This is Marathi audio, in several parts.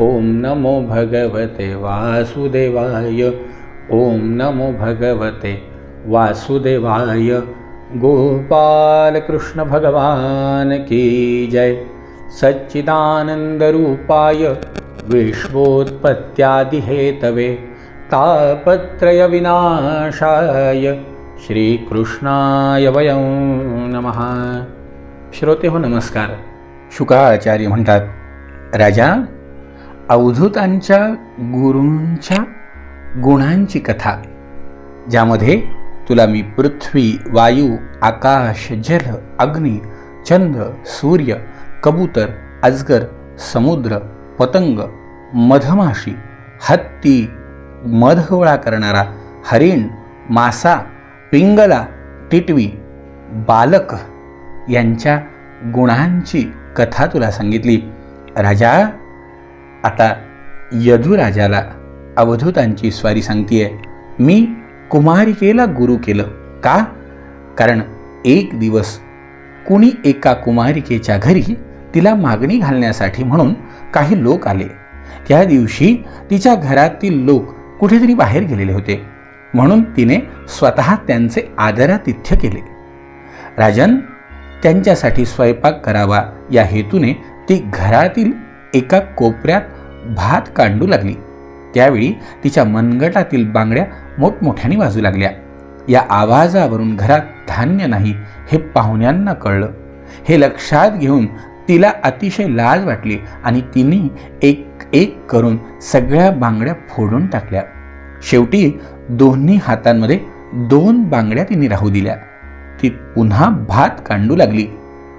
ॐ नमो भगवते वासुदेवाय ॐ नमो भगवते वासुदेवाय। गोपालकृष्णभगवान् भगवान की जय। सच्चिदानन्दरूपाय विश्वोत्पत्त्यादिहेतवे तापत्रयविनाशाय श्रीकृष्णाय वयं नमः। श्रोते हो नमस्कार। शुकाचार्य म्हणतात राजा अवधूतांच्या गुरूंच्या गुणांची कथा ज्यामध्ये तुला मी पृथ्वी वायू आकाश जल अग्नी चंद्र सूर्य कबूतर अजगर समुद्र पतंग मधमाशी हत्ती मध गोळा करणारा हरिण मासा पिंगला टिटवी बालक यांच्या गुणांची कथा तुला सांगितली. राजा आता यदुराजाला अवधूतांची स्वारी सांगतीये. मी कुमारिकेला गुरु केलं. का? कारण एक दिवस कुणी एका कुमारिकेच्या घरी तिला मागणी घालण्यासाठी म्हणून काही लोक आले. त्या दिवशी तिच्या घरातील लोक कुठेतरी बाहेर गेलेले होते. म्हणून तिने स्वतः त्यांचे आदरातिथ्य केले. राजन त्यांच्यासाठी स्वयंपाक करावा या हेतूने ती घरातील एका कोपऱ्यात भात कांडू लागली. त्यावेळी तिच्या मनगटातील बांगड्या मोठमोठ्याने वाजू लागल्या. या आवाजावरून घरात धान्य नाही हे पाहुण्यांना कळलं. हे लक्षात घेऊन तिला अतिशय लाज वाटली आणि तिने एक एक करून सगळ्या बांगड्या फोडून टाकल्या. शेवटी दोन्ही हातांमध्ये दोन बांगड्या तिने राहू दिल्या. ती पुन्हा भात कांडू लागली.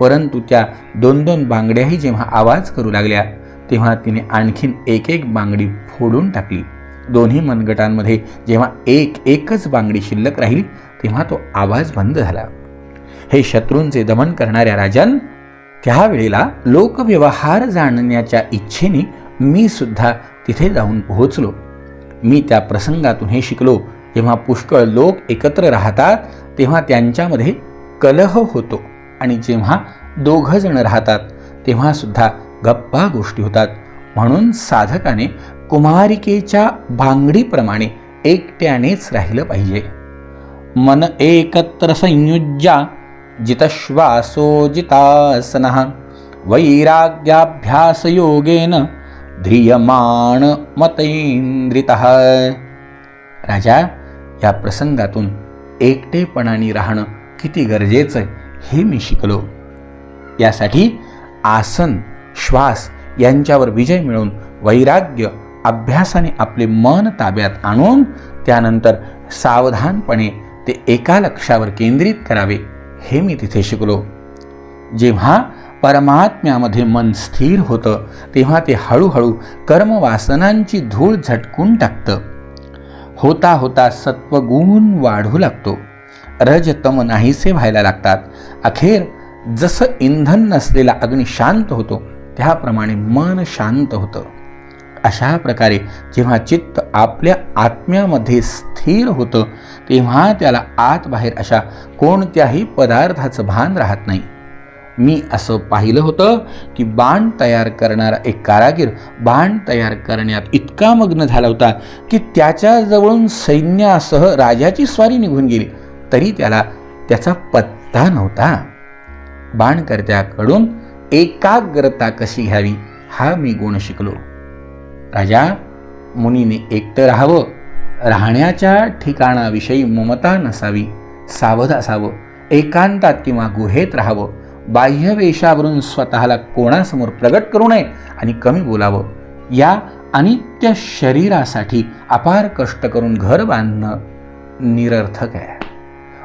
परंतु त्या दोन दोन बांगड्याही जेव्हा आवाज करू लागल्या तेव्हा तिने आणखीन एक एक बांगडी फोडून टाकली. दोन्ही मनगटांमध्ये जेव्हा एक एकच बांगडी शिल्लक राहील तेव्हा तो आवाज बंद झाला. हे शत्रूंचे दमन करणाऱ्या राजन त्यावेळेला लोकव्यवहार जाणण्याच्या इच्छेने मी सुद्धा तिथे जाऊन पोहोचलो. मी त्या प्रसंगातून हे शिकलो. जेव्हा पुष्कळ लोक एकत्र राहतात तेव्हा त्यांच्यामध्ये कलह होतो. आणि जेव्हा दोघं जण राहतात तेव्हा सुद्धा गप्पा गोष्टी होतात. म्हणून साधकाने कुमारिकेच्या भांगडीप्रमाणे एकट्यानेच राहिलं पाहिजे. मन एकत्र संयुज्या जितश्वासो जितासन वैराग्याभ्यास योगेन ध्रियमाण मतैंद्रित राजा या प्रसंगातून एकटेपणाने राहणं किती गरजेचं हे मी शिकलो. यासाठी आसन श्वास यांच्यावर विजय मिळवून वैराग्य अभ्यासाने आपले मन ताब्यात आणून त्यानंतर सावधानपणे ते एका लक्षावर केंद्रित करावे हे मी तिथे शिकलो. जेव्हा परमात्म्यामध्ये मन स्थिर होतं तेव्हा ते हळूहळू कर्मवासनांची धूळ झटकून टाकतं. होता होता सत्वगुण वाढू लागतो. रजतम नाहीसे व्हायला लागतात. अखेर जसं इंधन नसलेला अग्नी शांत होतो त्याप्रमाणे मन शांत होतं. अशा प्रकारे जेव्हा चित्त आपल्या आत्म्यामध्ये स्थिर होतं तेव्हा त्याला आत बाहेर अशा कोणत्याही पदार्थाचं भान राहत नाही. मी असं पाहिलं होतं की बाण तयार करणारा एक कारागीर बाण तयार करण्यात इतका मग्न झाला होता की त्याच्याजवळून सैन्यासह राजाची स्वारी निघून गेली. तरी त्याला त्याचा पत्ता नव्हता. बाणकर्त्याकडून एकाग्रता कशी घ्यावी हा मी गुण शिकलो. राजा मुनीने एकटं राहावं राहण्याच्या ठिकाणाविषयी ममता नसावी सावध असावं एकांतात किंवा गुहेत राहावं बाह्यवेशावरून स्वतःला कोणासमोर प्रगट करू नये आणि कमी बोलावं. या अनित्य शरीरासाठी अपार कष्ट करून घर बांधणं निरर्थक आहे.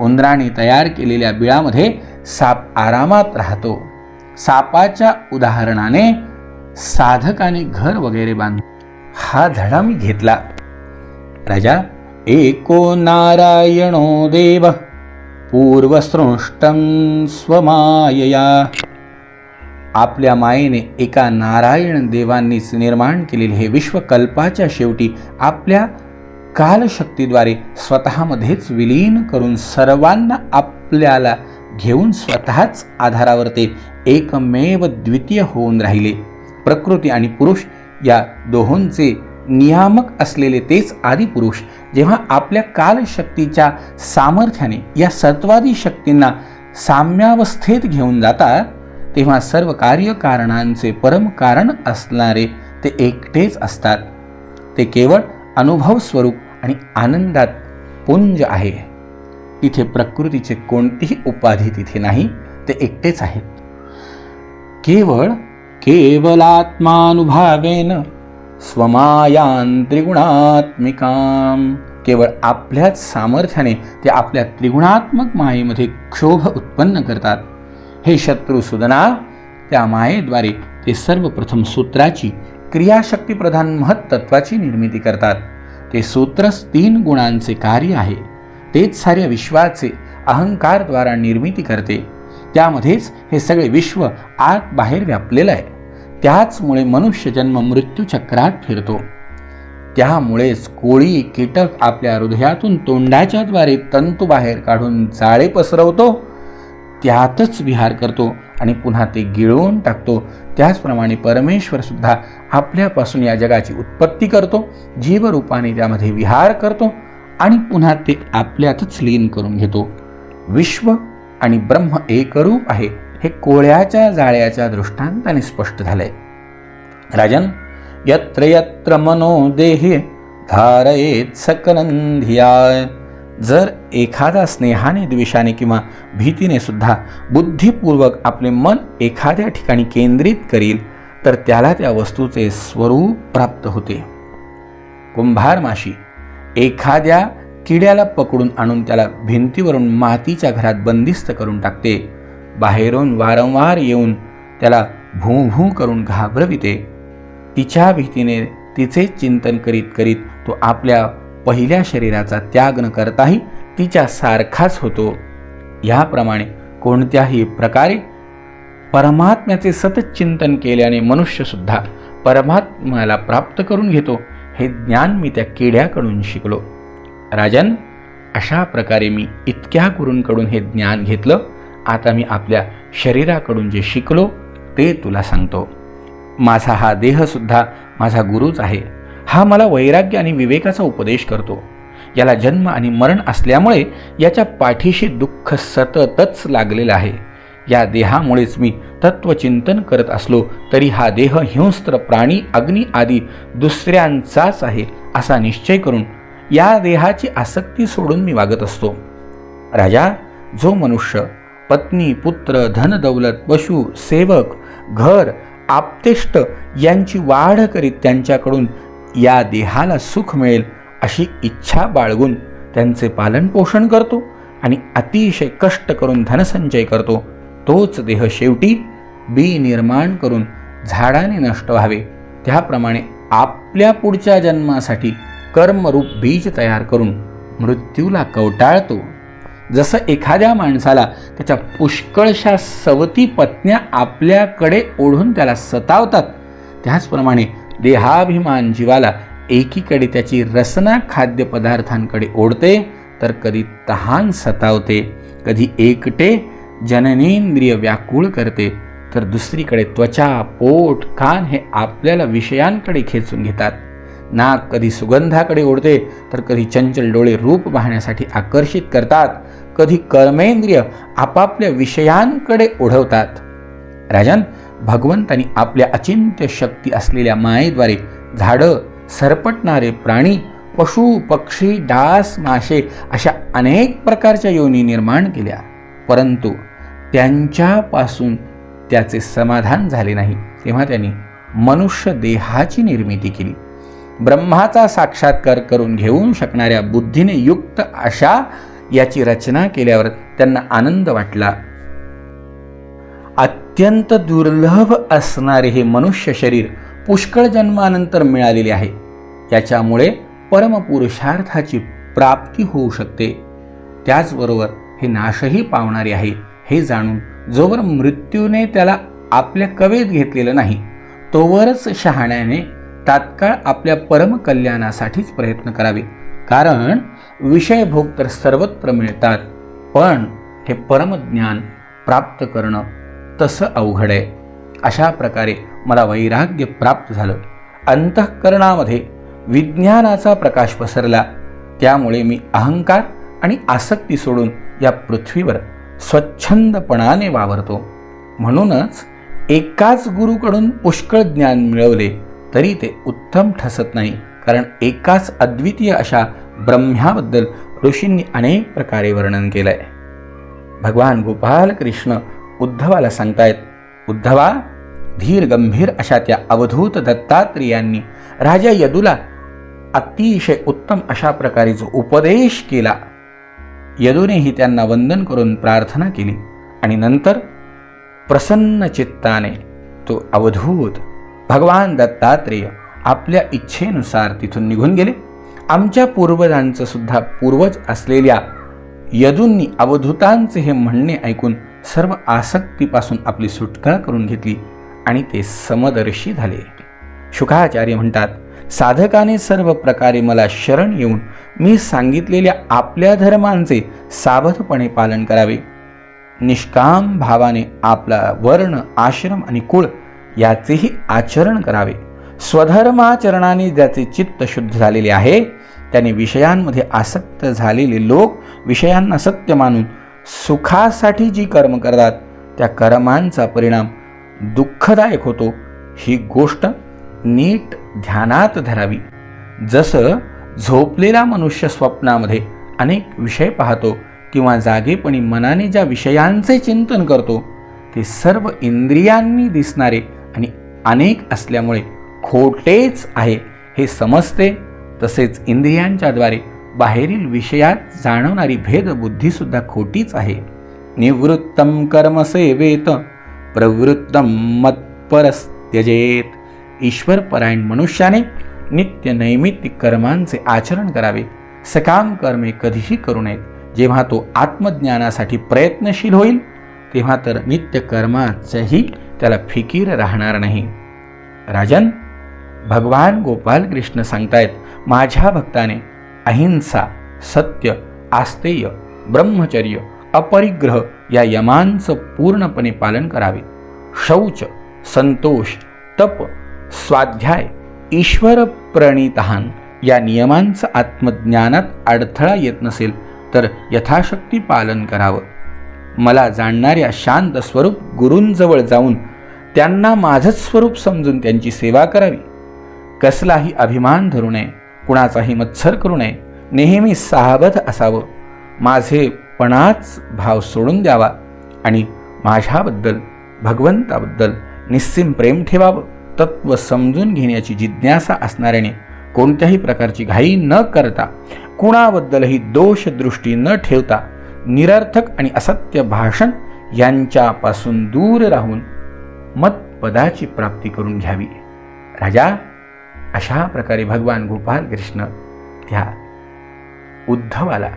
उंदराने तयार केलेल्या बिळामध्ये साप आरामात राहतो. सापाच्या उदाहरणाने साधकाने घर वगैरे बांध हा धडा मी घेतला. राजा एको नारायणो देव पूर्वसृष्टं स्वमायया. आपल्या मायेने एका नारायण देवांनीच निर्माण केलेले हे विश्व कल्पाच्या शेवटी आपल्या कालशक्तीद्वारे स्वतःमध्येच विलीन करून सर्वांना आपल्याला घेऊन स्वतःच आधारावर ते एकमेव द्वितीय होऊन राहिले. प्रकृती आणि पुरुष या दोहोंचे नियामक असलेले तेच आदिपुरुष जेव्हा आपल्या कालशक्तीच्या सामर्थ्याने या सत्वादी शक्तींना साम्यावस्थेत घेऊन जातात तेव्हा सर्व कार्यकारणांचे परम कारण असणारे ते एकटेच असतात. ते केवळ अनुभव स्वरूप आणि आनंदात पुंज आहे. तिथे प्रकृतीचे कोणतीही उपाधी तिथे नाही ते एकटेच आहेत. केवळ केवलात्मानुभावेन स्वमायान त्रिगुणात्मिकाम केवळ आपल्याच सामर्थ्याने ते आपल्या त्रिगुणात्मक मायेमध्ये क्षोभ उत्पन्न करतात. हे शत्रू सुदना त्या मायेद्वारे ते सर्वप्रथम सूत्राची क्रियाशक्तीप्रधान महत्त्वाची निर्मिती करतात. ते सूत्रच तीन गुणांचे कार्य आहे. तेच साऱ्या विश्वाचे अहंकारद्वारा निर्मिती करते. त्यामध्येच हे सगळे विश्व आत बाहेर व्यापलेलं आहे. त्याचमुळे मनुष्य जन्म मृत्यू चक्रात फिरतो. त्यामुळेच कोळी कीटक आपल्या हृदयातून तोंडाच्या द्वारे तंतू बाहेर काढून जाळे पसरवतो. त्यातच विहार करतो आणि पुन्हा ते गिळवून टाकतो. त्याचप्रमाणे परमेश्वर सुद्धा आपल्यापासून या जगाची उत्पत्ती करतो. जीवरूपाने त्यामध्ये विहार करतो. आणि पुन्हा ते आपल्यातच लीन करून घेतो. विश्व आणि ब्रह्म एकरूप आहे हे कोळ्याच्या जाळ्याच्या दृष्टांताने स्पष्ट झालंय. राजन यत्र यत्र मनो देहे धारयेत सकलंधिया. जर एखादा स्नेहाने द्वेषाने किंवा भीतीने सुद्धा बुद्धिपूर्वक आपले मन एखाद्या ठिकाणी केंद्रित करील तर त्याला त्या वस्तूचे स्वरूप प्राप्त होते. कुंभार माशी एखाद्या किड्याला पकडून आणून त्याला भिंतीवरून मातीच्या घरात बंदिस्त करून टाकते. बाहेरून वारंवार येऊन त्याला भू भू करून घाबरविते. तिच्या भीतीने तिचे चिंतन करीत करीत तो आपल्या पहिल्या शरीराचा त्याग न करताही तिच्या सारखाच होतो. याप्रमाणे कोणत्याही प्रकारे परमात्म्याचे सतत चिंतन केल्याने मनुष्यसुद्धा परमात्म्याला प्राप्त करून घेतो. हे ज्ञान मी त्या किड्याकडून शिकलो. राजन अशा प्रकारे मी इतक्या गुरूंकडून हे ज्ञान घेतलं आता मी आपल्या शरीराकडून जे शिकलो ते तुला सांगतो. माझा हा देहसुद्धा माझा गुरुच आहे. हा मला वैराग्य आणि विवेकाचा उपदेश करतो. याला जन्म आणि मरण असल्यामुळे याच्या पाठीशी दुःख सततच लागलेलं आहे. या देहामुळेच मी तत्वचिंतन करत असलो तरी हा देह हिंस्त्र प्राणी अग्नी आदी दुसऱ्यांचाच आहे असा निश्चय करून या देहाची आसक्ती सोडून मी वागत असतो. राजा जो मनुष्य पत्नी पुत्र धनदौलत पशु सेवक घर आपतेष्ट यांची वाढ करीत त्यांच्याकडून या देहाला सुख मिळेल अशी इच्छा बाळगून त्यांचे पालनपोषण करतो आणि अतिशय कष्ट करून धनसंचय करतो. तोच देह शेवटी बी निर्माण करून झाडाने नष्ट व्हावे. त्याप्रमाणे आपल्या पुढच्या जन्मासाठी कर्मरूप बीज तयार करून मृत्यूला कवटाळतो. जसं एखाद्या माणसाला त्याच्या पुष्कळशा सवती पत्न्या आपल्याकडे ओढून त्याला सतावतात. त्याचप्रमाणे देहाभिमान जीवाला एकीकडे त्याची रसना खाद्यपदार्थांकडे ओढते तर कधी तहान सतावते कधी एकटे जननेंद्रिय व्याकुळ करते. तर दुसरीकडे त्वचा पोट कान हे आपल्याला विषयांकडे खेचून घेतात. नाक कधी सुगंधाकडे ओढते तर कधी चंचल डोळे रूप पाहण्यासाठी आकर्षित करतात. कधी कर्मेंद्रिय आपापल्या विषयांकडे ओढवतात. राजन भगवंतानी आपल्या अचिंत्य शक्ती असलेल्या मायेद्वारे झाडं सरपटणारे प्राणी पशु पक्षी डास मासे अशा अनेक प्रकारच्या योनी निर्माण केल्या. परंतु त्यांच्यापासून त्याचे समाधान झाले नाही. तेव्हा त्यांनी मनुष्य देहाची निर्मिती केली. ब्रह्माचा साक्षात्कार करून घेऊ शकणाऱ्या बुद्धीने युक्त अशा याची रचना केल्यावर त्यांना आनंद वाटला. अत्यंत दुर्लभ असणारे हे मनुष्य शरीर पुष्कळ जन्मानंतर मिळालेले आहे. याच्यामुळे परमपुरुषार्थाची प्राप्ती होऊ शकते. त्याचबरोबर हे नाशही पावणारे आहे हे जाणून जोवर मृत्यूने त्याला आपल्या कवेत घेतलेलं नाही तोवरच शहाण्याने तात्काळ आपल्या परमकल्याणासाठीच प्रयत्न करावे. कारण विषयभोग तर सर्वत्र मिळतात पण हे परमज्ञान प्राप्त करणं तसं अवघड आहे. अशा प्रकारे मला वैराग्य प्राप्त झालं. अंतःकरणामध्ये विज्ञानाचा प्रकाश पसरला त्यामुळे मी अहंकार आणि आसक्ती सोडून या पृथ्वीवर स्वच्छंदपणाने वावरतो. म्हणूनच एकाच गुरुकडून पुष्कळ ज्ञान मिळवले तरी ते उत्तम ठसत नाही. कारण एकाच अद्वितीय अशा ब्रह्म्याबद्दल ऋषींनी अनेक प्रकारे वर्णन केलंय. भगवान गोपाल कृष्ण उद्धवाला सांगतायत उद्धवा धीर गंभीर अशा त्या अवधूत दत्तात्रेयांनी राजा यदूला अतिशय उत्तम अशा प्रकारे जो उपदेश केला यदूनेही त्यांना वंदन करून प्रार्थना केली. आणि नंतर प्रसन्न चित्ताने तो अवधूत भगवान दत्तात्रेय आपल्या इच्छेनुसार तिथून निघून गेले. आमच्या पूर्वजांचं सुद्धा पूर्वज असलेल्या यदूंनी अवधूतांचे हे म्हणणे ऐकून सर्व आसक्तीपासून आपली सुटका करून घेतली आणि ते समदर्शी झाले. शुकाचार्य म्हणतात साधकाने सर्व प्रकारे मला शरण येऊन मी सांगितलेल्या आपल्या धर्मांचे सावधपणे पालन करावे. निष्काम भावाने आपला वर्ण आश्रम आणि कुळ याचेही आचरण करावे. स्वधर्माचरणाने ज्याचे चित्त शुद्ध झालेले आहे त्याने विषयांमध्ये आसक्त झालेले लोक विषयांना सत्य मानून सुखासाठी जी कर्म करतात त्या कर्मांचा परिणाम दुःखदायक होतो. ही गोष्ट नीट ध्यानात धरावी. जसं झोपलेला मनुष्य स्वप्नामध्ये अनेक विषय पाहतो किंवा जागेपणी मनाने ज्या विषयांचे चिंतन करतो ते सर्व इंद्रियांनी दिसणारे आणि अनेक असल्यामुळे खोटेच आहे हे समजते. तसेच इंद्रियांच्याद्वारे बाहेरील विषयात जाणवणारी भेदबुद्धीसुद्धा खोटीच आहे. निवृत्तम कर्मसेवेत प्रवृत्तम मत्परस्त्यजेत. ईश्वरपरायण मनुष्याने नित्य नैमित्तिक कर्मांचे आचरण करावे. सकाम कर्मे कधीही करू नयेत. जेव्हा तो आत्मज्ञानासाठी प्रयत्नशील होईल तेव्हा तर नित्य कर्माचंही त्याला फिकीर राहणार नाही. राजन भगवान गोपाल कृष्ण सांगतायत माझ्या भक्ताने अहिंसा सत्य आस्तेय ब्रह्मचर्य अपरिग्रह या यमांचं पूर्णपणे पालन करावे. शौच संतोष तप स्वाध्याय ईश्वर प्रणितहान या नियमांचं आत्मज्ञानात अडथळा येत नसेल तर यथाशक्ती पालन करावं. मला जाणणाऱ्या शांत स्वरूप गुरूंजवळ जाऊन त्यांना माझंच स्वरूप समजून त्यांची सेवा करावी. कसलाही अभिमान धरू नये कुणाचाही मत्सर करू नये नेहमी सावध असावं. माझे पणाच भाव सोडून द्यावा आणि माझ्याबद्दल भगवंताबद्दल निस्सिम प्रेम ठेवावं. तत्व समजून घेण्याची जिज्ञासा असणाऱ्याने कोणत्याही प्रकारची घाई न करता कुणाबद्दलही दोषदृष्टी न ठेवता निरर्थक आणि असत्य भाषण यांच्यापासून दूर राहून मतपदाची प्राप्ती करून घ्यावी. राजा अशा प्रकारे भगवान गोपाल कृष्ण त्या उद्धवाला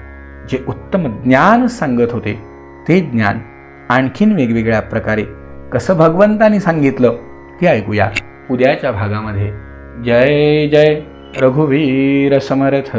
जे उत्तम ज्ञान सांगत होते ते ज्ञान आणखीन वेगवेगळ्या प्रकारे कसं भगवंतानी सांगितलं ते ऐकूया. उद्याच्या भागामध्ये. जय जय रघुवीर समर्थ.